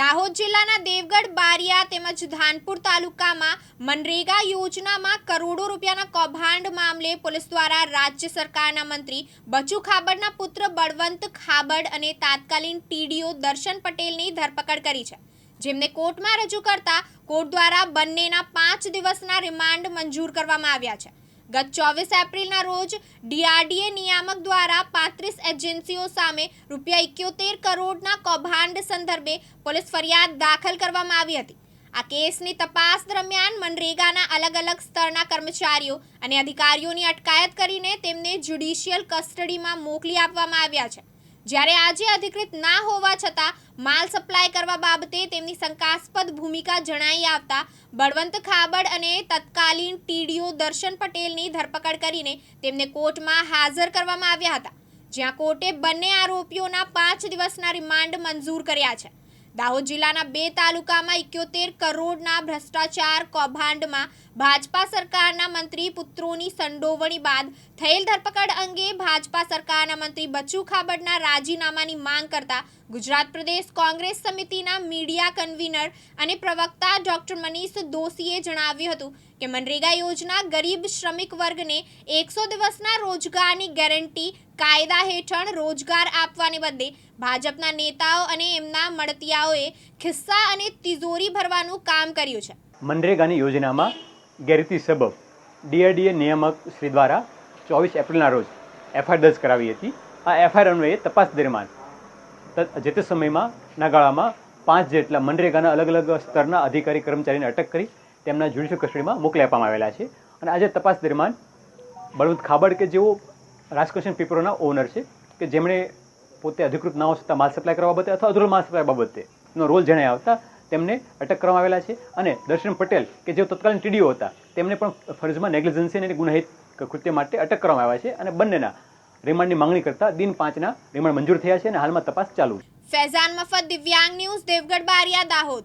દાહોદ જિલ્લાના દેવગઢ, બારિયા તેમજ ધાનપુર તાલુકામાં મનરેગા યોજનામાં કરોડો રૂપિયાના કૌભાંડ મામલે પોલીસ દ્વારા રાજ્ય સરકારના મંત્રી બચુ ખાબડના પુત્ર બળવંત ખાબડ અને તાત્કાલીન ટીડીઓ દર્શન પટેલની ધરપકડ કરી છે. જેમને કોર્ટમાં રજૂ કરતા કોર્ટ દ્વારા બંનેના પાંચ દિવસના રિમાન્ડ મંજૂર કરવામાં આવ્યા છે. ગત ચોવીસ એપ્રિલના રોજ ડીઆરડીએ નિયામક દ્વારા પાંત્રીસ એજન્સીઓ સામે રૂપિયા એક્યોતેર કરોડના કૌભાંડ સંદર્ભે પોલીસ ફરિયાદ દાખલ કરવામાં આવી હતી. આ કેસની તપાસ દરમિયાન મનરેગાના અલગ અલગ સ્તરના કર્મચારીઓ અને અધિકારીઓની અટકાયત કરીને તેમને જ્યુડિશિયલ કસ્ટડીમાં મોકલી આપવામાં આવ્યા છે. જ્યારે આજે અધિકૃત ના હોવા છતાં માલ સપ્લાય કરવા બાબતે તેમની શંકાસ્પદ ભૂમિકા જણાઈ આવતા બળવંત ખાબડ અને તત્કાલીન ટીડીઓ દર્શન પટેલની ધરપકડ કરીને તેમને કોર્ટમાં હાજર કરવામાં આવ્યા હતા, જ્યાં કોર્ટે બંને આરોપીઓના પાંચ દિવસના રિમાન્ડ મંજૂર કર્યા છે. દાહોદ જિલ્લાના બે તાલુકામાં એક્યોતેર કરોડના ભ્રષ્ટાચાર કૌભાંડમાં ભાજપા સરકારના મંત્રી પુત્રોની સંડોવણી બાદ થયેલ ધરપકડ અંગે ભાજપા સરકારના મંત્રી બચુ ખાબડના રાજીનામાની માંગ કરતા ગુજરાત પ્રદેશ કોંગ્રેસ સમિતિના મીડિયા કન્વીનર અને પ્રવક્તા ડોક્ટર મનીષ દોશીએ જણાવ્યું હતું કે મનરેગા યોજના ગરીબ શ્રમિક વર્ગને એકસો દિવસના રોજગારની ગેરંટી કાયદા હેઠળ રોજગાર આપવાને બદલે ભાજપના નેતાઓ અને એમના મળતિયાઓએ ખિસ્સા અને તિજોરી ભરવાનું કામ કર્યું છે. મનરેગાની યોજનામાં ગેરરીતિ સબબ ડીઆરડીએ નિયામક શ્રી દ્વારા ચોવીસ એપ્રિલના રોજ એફઆઈઆર દર્જ કરાવી હતી. આ એફઆઈઆર અન્વયે તપાસ દરમિયાન જે તે સમયમાં નાગાળામાં પાંચ જેટલા મનરેગાના અલગ અલગ સ્તરના અધિકારી કર્મચારીને અટક કરી તેમના જ્યુડિશિયલ કસ્ટડીમાં મોકલી આપવામાં આવેલા છે. અને આજે તપાસ દરમિયાન બળવંત ખાબડ કે જેઓ રાજકૃષ્ણ પેપરોના ઓનર છે, કે જેમણે પોતે અધિકૃત ના હોવા છતાં માલ સપ્લાય કરવા બાબતે અથવા અધૂરો માલ સપ્લાય બાબતે નો રોલ જણાઈ આવતા તેમને અટક કરવામાં આવેલા છે. અને દર્શન પટેલ, કે જેઓ તત્કાલીન ટીડીઓ હતા, તેમને પણ ફરજમાં નેગ્લિજન્સી અને ગુનાહિત કૃત્ય માટે અટક કરવામાં આવ્યા છે. અને બંનેના રિમાન્ડની માંગણી કરતા દિન પાંચના રિમાન્ડ મંજૂર થયા છે અને હાલમાં તપાસ ચાલુ છે. ફૈઝાન મફત દિવ્યાંગ ન્યૂઝ, દેવગઢ બારિયા, દાહોદ.